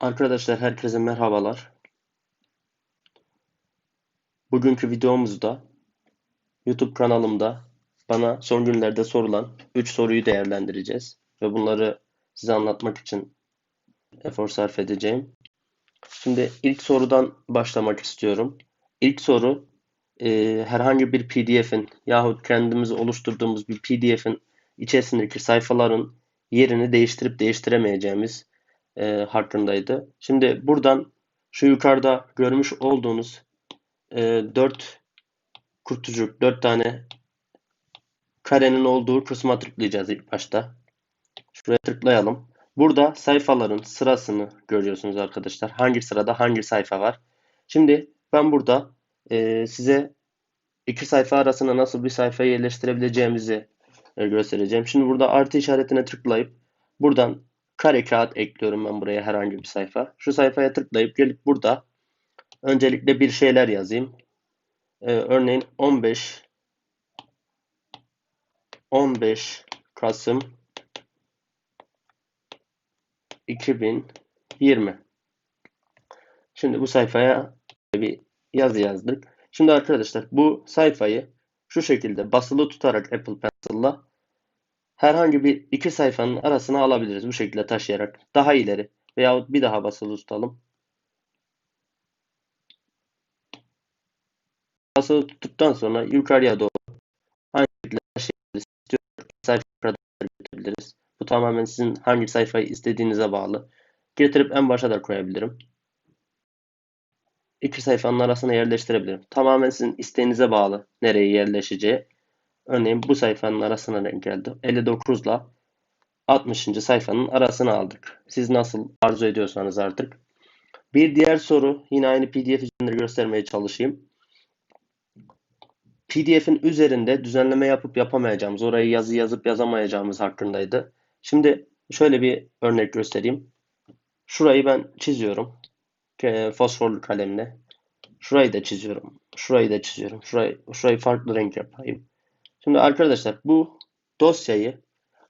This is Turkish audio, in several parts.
Arkadaşlar herkese merhabalar. Bugünkü videomuzda YouTube kanalımda bana son günlerde sorulan 3 soruyu değerlendireceğiz. Ve bunları size anlatmak için efor sarf edeceğim. Şimdi ilk sorudan başlamak istiyorum. İlk soru e, herhangi bir PDF'in yahut kendimiz oluşturduğumuz bir PDF'in içerisindeki sayfaların yerini değiştirip değiştiremeyeceğimiz e, hakkındaydı. Şimdi buradan şu yukarıda görmüş olduğunuz e, 4 kutucuk, 4 tane karenin olduğu kısma tıklayacağız ilk başta. Şuraya tıklayalım. Burada sayfaların sırasını görüyorsunuz arkadaşlar. Hangi sırada hangi sayfa var. Şimdi ben burada e, size iki sayfa arasında nasıl bir sayfayı yerleştirebileceğimizi e, göstereceğim. Şimdi burada artı işaretine tıklayıp buradan kare kağıt ekliyorum ben buraya herhangi bir sayfa. Şu sayfaya tıklayıp gelip burada öncelikle bir şeyler yazayım. Ee, örneğin 15 15 Kasım 2020 Şimdi bu sayfaya bir yazı yazdık. Şimdi arkadaşlar bu sayfayı şu şekilde basılı tutarak Apple Pencil'la herhangi bir iki sayfanın arasına alabiliriz bu şekilde taşıyarak. Daha ileri veyahut bir daha basılı tutalım. Basılı tuttuktan sonra yukarıya doğru hangi şekilde taşıyabiliriz sayfa kadar götürebiliriz. Bu tamamen sizin hangi sayfayı istediğinize bağlı. Getirip en başa da koyabilirim. İki sayfanın arasına yerleştirebilirim. Tamamen sizin isteğinize bağlı nereye yerleşeceği. Örneğin bu sayfanın arasına denk geldi. 59 ile 60. sayfanın arasına aldık. Siz nasıl arzu ediyorsanız artık. Bir diğer soru yine aynı PDF üzerinde göstermeye çalışayım. PDF'in üzerinde düzenleme yapıp yapamayacağımız, orayı yazı yazıp yazamayacağımız hakkındaydı. Şimdi şöyle bir örnek göstereyim. Şurayı ben çiziyorum. Fosforlu kalemle. Şurayı da çiziyorum. Şurayı da çiziyorum. Şurayı, şurayı farklı renk yapayım. Şimdi arkadaşlar bu dosyayı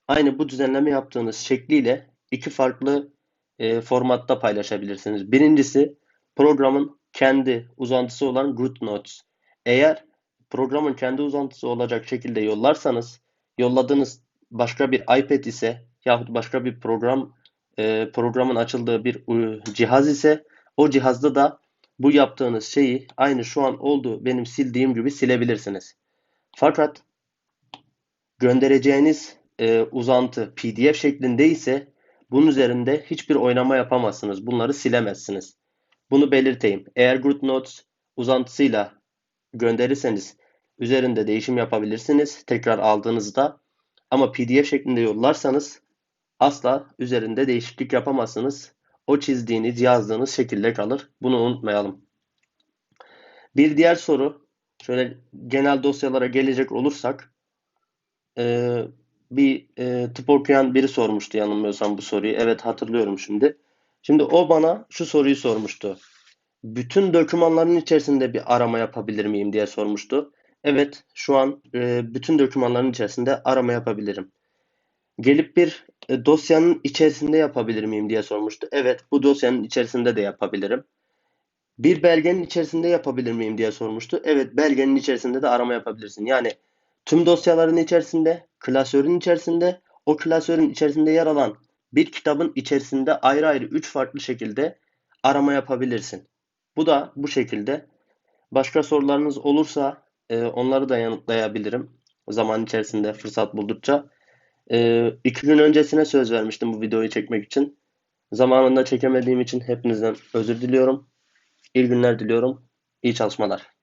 aynı bu düzenleme yaptığınız şekliyle iki farklı e, formatta paylaşabilirsiniz. Birincisi programın kendi uzantısı olan GoodNotes. Eğer programın kendi uzantısı olacak şekilde yollarsanız yolladığınız başka bir iPad ise yahut başka bir program e, programın açıldığı bir cihaz ise o cihazda da bu yaptığınız şeyi aynı şu an olduğu benim sildiğim gibi silebilirsiniz. Fakat göndereceğiniz e, uzantı PDF şeklinde ise bunun üzerinde hiçbir oynama yapamazsınız. Bunları silemezsiniz. Bunu belirteyim. Eğer GoodNotes uzantısıyla gönderirseniz üzerinde değişim yapabilirsiniz tekrar aldığınızda. Ama PDF şeklinde yollarsanız asla üzerinde değişiklik yapamazsınız. O çizdiğiniz, yazdığınız şekilde kalır. Bunu unutmayalım. Bir diğer soru, şöyle genel dosyalara gelecek olursak, e, bir e, tıp okuyan biri sormuştu yanılmıyorsam bu soruyu. Evet hatırlıyorum şimdi. Şimdi o bana şu soruyu sormuştu. Bütün dokümanların içerisinde bir arama yapabilir miyim diye sormuştu. Evet şu an e, bütün dokümanların içerisinde arama yapabilirim. Gelip bir e, dosyanın içerisinde yapabilir miyim diye sormuştu. Evet bu dosyanın içerisinde de yapabilirim. Bir belgenin içerisinde yapabilir miyim diye sormuştu. Evet belgenin içerisinde de arama yapabilirsin. Yani Tüm dosyaların içerisinde, klasörün içerisinde, o klasörün içerisinde yer alan bir kitabın içerisinde ayrı ayrı 3 farklı şekilde arama yapabilirsin. Bu da bu şekilde. Başka sorularınız olursa e, onları da yanıtlayabilirim. Zaman içerisinde fırsat buldukça. E, iki gün öncesine söz vermiştim bu videoyu çekmek için. Zamanında çekemediğim için hepinizden özür diliyorum. İyi günler diliyorum. İyi çalışmalar.